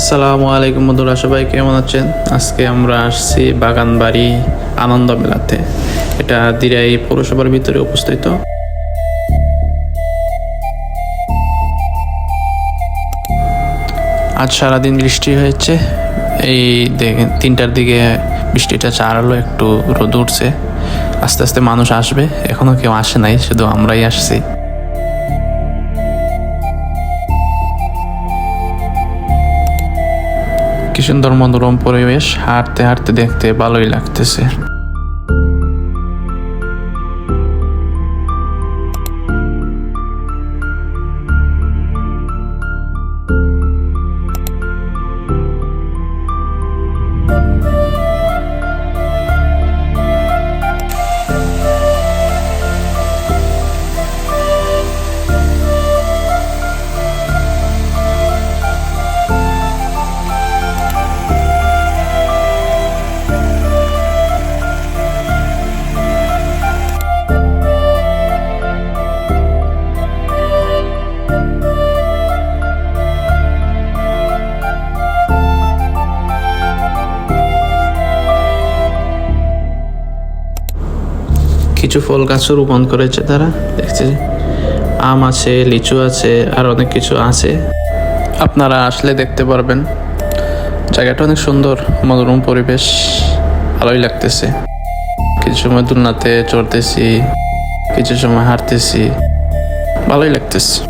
আসসালামু আলাইকুম বন্ধুরা, সবাই কেমন আছেন? আজকে আমরা আসছি বাগানবাড়ি আনন্দ মেলাতে। এটা দিরাই পৌরসভার ভিতরে অবস্থিত। আজ সারাদিন বৃষ্টি হয়েছে। এই দেখেন, তিনটার দিকে বৃষ্টিটা চারালো একটু রোদ উঠছে। আস্তে আস্তে মানুষ আসবে। এখনও কেউ আসে নাই, শুধু আমরাই আসছি। কি সুন্দর মনোরম পরিবেশ হাঁটতে হাঁটতে দেখতে ভালোই লাগতেছে। কিছু ফল গাছও রোপণ করেছে তারা। দেখছে আম আছে, লিচু আছে, আর অনেক কিছু আছে। আপনারা আসলে দেখতে পারবেন। জায়গাটা অনেক সুন্দর, মনোরম পরিবেশ, ভালোই লাগতেছে। কিছু সময় দুর্নাতে চড়তেছি, কিছু সময় হাঁটতেছি, ভালোই লাগতেছে।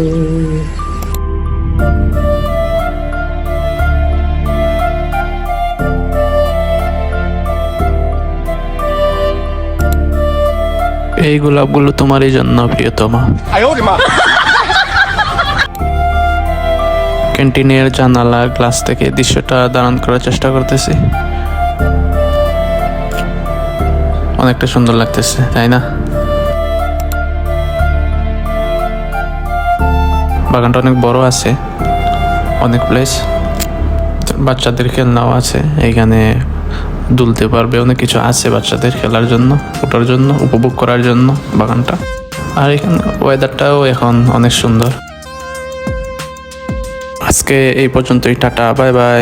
এই গোলাপগুলো তোমারই জন্য প্রিয়তমা। ক্যান্টিনের জানালা গ্লাস থেকে দৃশ্যটা দাঁড়ান করার চেষ্টা করতেছি। অনেকটা সুন্দর লাগতেছে তাই না? বাগানটা অনেক বড় আছে অনেক প্লেস বাচ্চাদের খেলনাও আছে এইখানে দুলতে পারবে অনেক কিছু আছে বাচ্চাদের খেলার জন্য ওঠার জন্য, উপভোগ করার জন্য বাগানটা। আর এখানে ওয়েদারটাও এখন অনেক সুন্দর। আজকে এই পর্যন্তই, টাটা বাই বাই